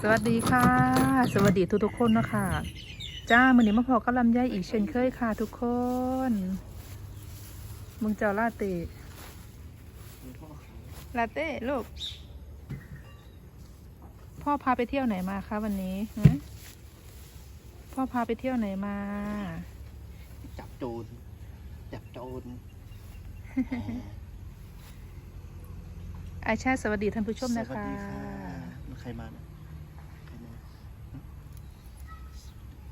สวัสดีค่ะ สวัสดีทุกทุกๆคนนะคะจ้ามือนี้มาพอกับลำไยอีกเช่นเคยค่ะ ทุกคน มึงเจ้าลาเต้ลาเต้ลูก พ่อพาไปเที่ยวไหนมาคะวันนี้ฮะพ่อพาไปเที่ยวไหนมา จับโจรจับโจรไอชาสวัสดีท่านผู้ชมนะสวัสคะดีมันใครมานะใครมาฮะท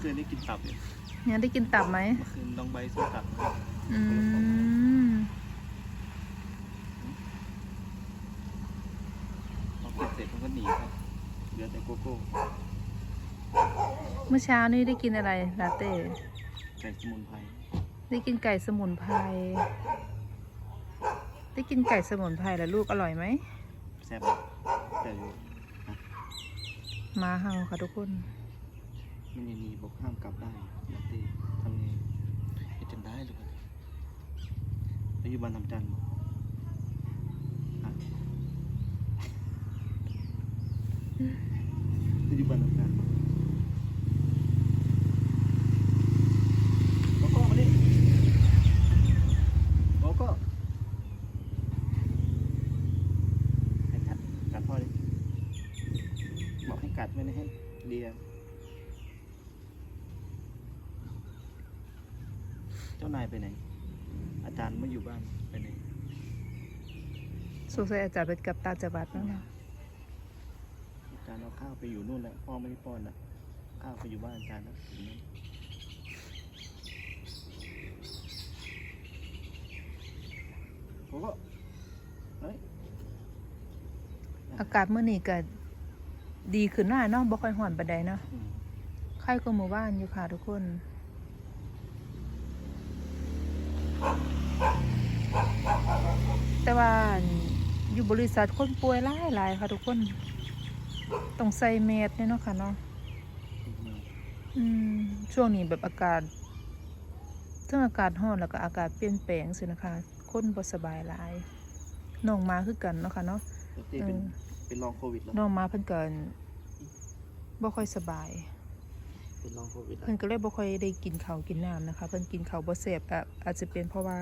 อคืนได้กินตับอยู่ยังได้กินตับไหมเมื่อคืนน้องใบซื้อตับมาอืมพอเก็บเสร็จมันก็หนีไปเหลือแต่โกโก้เมื่อเช้านี้ได้กินอะไรลาเต้ไก่สมุนไพรได้กินไก่สมุนไพรได้กินไก่สมุนไพรแล้วลูกอร่อยไหมแซ่บแต่อยู่มาเฮาค่ะทุกคน มันยังมีบอกห้ามกลับได้ลาเต้ทำไงเฮ็ดจนได้หรือเปลยปัจจุบันทำจันทร์บอกฮะปัจจุบันทำจันทร์บอกกโก้มาดิโกโก้ให้กัดกัดพ่อดิบอกให้กัดไม่ได้ให้เลีย เจ้านายไปไหน อาจารย์ไม่อยู่บ้านไปไหนสงสัยอาจารย์ไปกับตาจังหวัดนั่นแหละอาจารย์เอาข้าวไปอยู่นู่นแหละพ่อไม่ได้ป้อนนะข้าวไปอยู่บ้านอาจารย์แล้วอยู่นั่นผมก็เฮ้ยอากาศเมื่อนี้ก็ดีขึ้นหน้าเนาะบ่ค่อยห่อนปานใดเนาะอืมไข้ก็หมู่บ้านอยู่ค่ะทุกคน แต่ว่าอยู่บริษัทคนป่วยหลายหลายๆค่ะทุกคน ต้องใส่แมสเนี่ยเนาะค่ะเนาะอืมช่วงนี้แบบอากาศเรื่องอากาศร้อนแล้วก็อากาศเปลี่ยนแปลงสินะคะ คนบ่สบายหลายน้องมาคือกันเนาะค่ะเนาะแล้วเต้เป็นเออเป็นรองโควิดเหรอน้องมาเพิ่นก็บ่ค่อยสบาย เป็นรองโควิดเหรอเพิ่นก็เลยบ่ค่อยได้กินข้าวกินน้ำนะคะ เพิ่นกินข้าวบ่แซ่บอะอาจจะเป็นเพราะว่า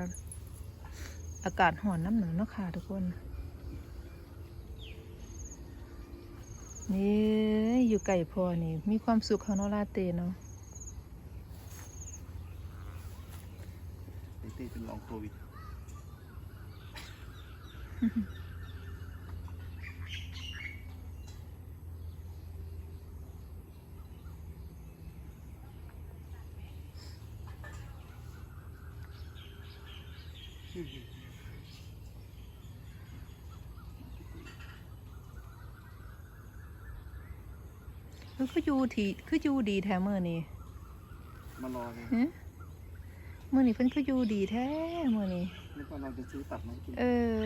อากาศร้อนน้ำหนึ่งเนาะค่ะทุกคน นี่อยู่ไก่พอนี่ มีความสุขของเนาะลาเต้เนาะเต้เป็นรองโควิด เออคืออยู่ที่คืออยู่ดีแท้มื้อนี้มารอเลยฮะมื้อนี้เพิ่นคืออยู่ดีแท้มื้อนี้นึกว่าเราจะซื้อตับมาให้กินเออ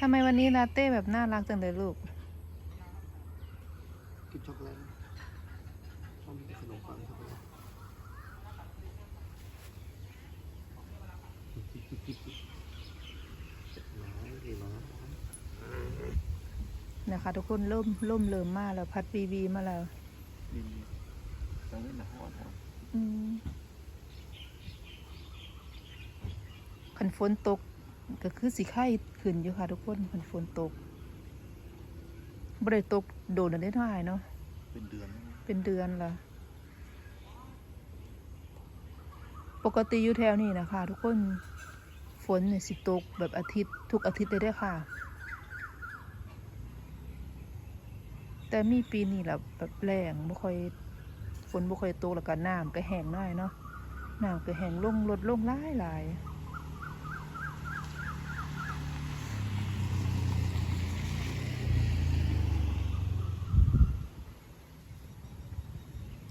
ทำไมวันนี้ลาเต้แบบน่ารักจังเลยลูก กินช็อกโกแลตชอบกินขนมปังช็อกโกแลต นะคะ ทุกคนล่มล่มเริ่มมาแล้ว พัดวีวีมาแล้วดีตอนนี้หนักอ่อนครับอืมคันฝนตกก็คือสีไข้ขึ้นอยู่ค่ะ ทุกคนคันฝนตกบ่ได้ตกโดนอันนี้เท่าไหร่เนาะเป็นเดือนแล้วนะเป็นเดือนละปกติอยู่แถวนี้นะคะ ทุกคนฝนเนี่ยสิตกแบบอาทิตย์ทุกอาทิตย์เลยเด้อค่ะ แต่มีปีนี้แหละแบบแรงบ่ค่อยฝนบ่ค่อยตกแล้วก็น้ำก็แห้งน้อยเนาะน้ำก็แห้งลงลดลงหลายหลาย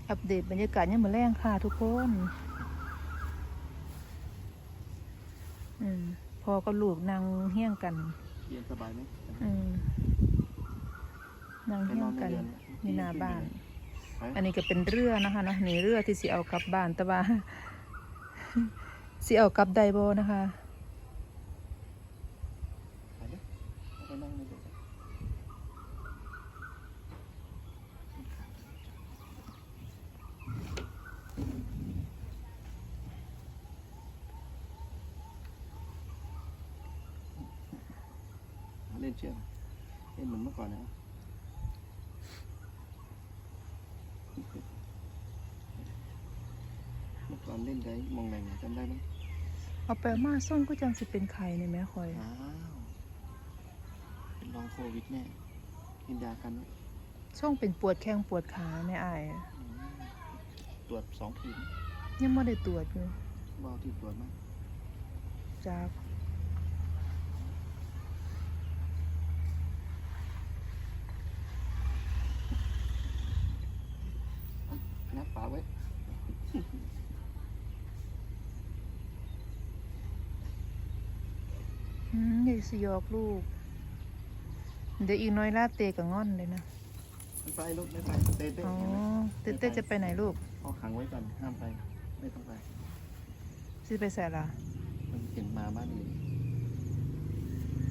อัปเดตบรรยากาศยังมาแรงค่ะทุกคนอืมพอก็ลูกนั่งเฮี้ยงกันเย็นสบายไหมอืม นั่งไปเฮี้นยองนในกันเรือนนี่หน้าบ้านไปอันนี้ก็เป็นเรือนะคะเนาะนี่เรือที่สิเอากลับบ้านแต่ว่าสิเอากลับไดโบนะคะไปเลยไปนั่งในเรือนเล่นเชือกเล่นเหมือนเมื่อก่อนนะ เมื่ อก่อนเล่นไดมองแหล่งจำได้ไหมเอาไปมาส่งก็จังสิเป็นไข่ในแม่คอยอ้าวเป็นลองโควิดแน่กินยากันไว้ส่งเป็นปวดแข้งปวดขาแม่อายอืมตรวจสองขีดยังไม่ได้ตรวจอยู่บเอาที่ตรวจมาจากงัดปากไว้ อืมยาย สิหยอกลูก เดี๋ยวอีกน้อยลาเตกับงอนเลยนะไม่ไปลูกไม่ไปเต้เต้อ๋อเห็นไหมเต้เต้จะไปไหนลูกเอาขังไว้ก่อนห้ามไปไม่ต้องไปสิไปใส่ละมันเห็นมาบ้านอื่น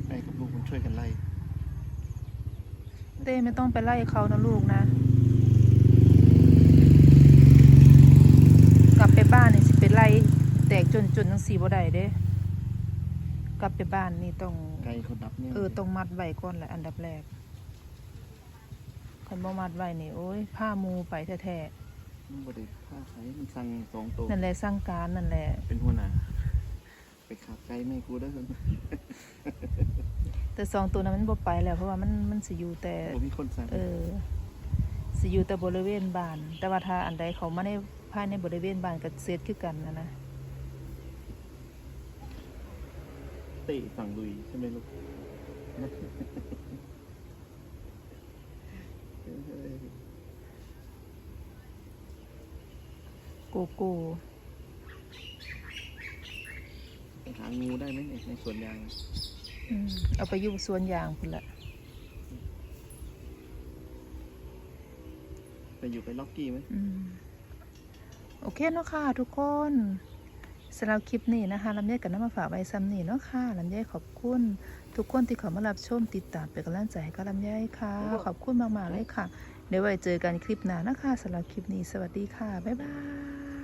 ไอ้กับลูกมันช่วยกันไล่เต้ไม่ต้องไปไล่เขานะลูกนะ กลับไปบ้านนี่สิไปไล่แตกจนจนทั้งสี่บ่ได้เด้ กลับไปบ้านนี่ต้องไกลคนดับเนี่ยเออต้องมัดไว้ก่อนแหละอันดับแรกคันบ่มัดไว้นี่โอ้ยผ้ามูไปแท้มันบ่ได้ฆ่าใครมันสั่งสองตัวๆนั่นแหละสร้างการนั่นแหละ เป็นหัวหน้าไปขับไกลแม่กูได้อแต่สองตัวนั้นมันบ่ไปแล้ว เพราะว่ามันมันสิอยู่แต่ผมมีคนสั่งเออสิอยู่แต่บริเวณบ้าน แต่ว่าถ้าอันใดเขามาในภายในบริเวณบ้านก็เซตคือกันนะนะ เตะสั่งลุยใช่ไหมลูกโกโก้หางูได้ไหมเนี่ยในสวนยางอืมเอาไปอยู่สวนยางพุ่นละไปอยู่ไปล็อกกี้ไหมอืมโอเคเนาะค่ะทุกคน สำหรับคลิปนี้นะคะลำไยกับน้ำมาฝากไว้ซ้ำนี่เนาะค่ะลำไยขอบคุณทุกคนที่เขามารับชมติดตามเป็นกำลังใจให้กับลำไยค่ะ ขอบคุณมากๆเลยค่ะ เดี๋ยวไว้เจอกันคลิปหน้านะคะสำหรับคลิปนี้ สวัสดีค่ะ บ๊ายบาย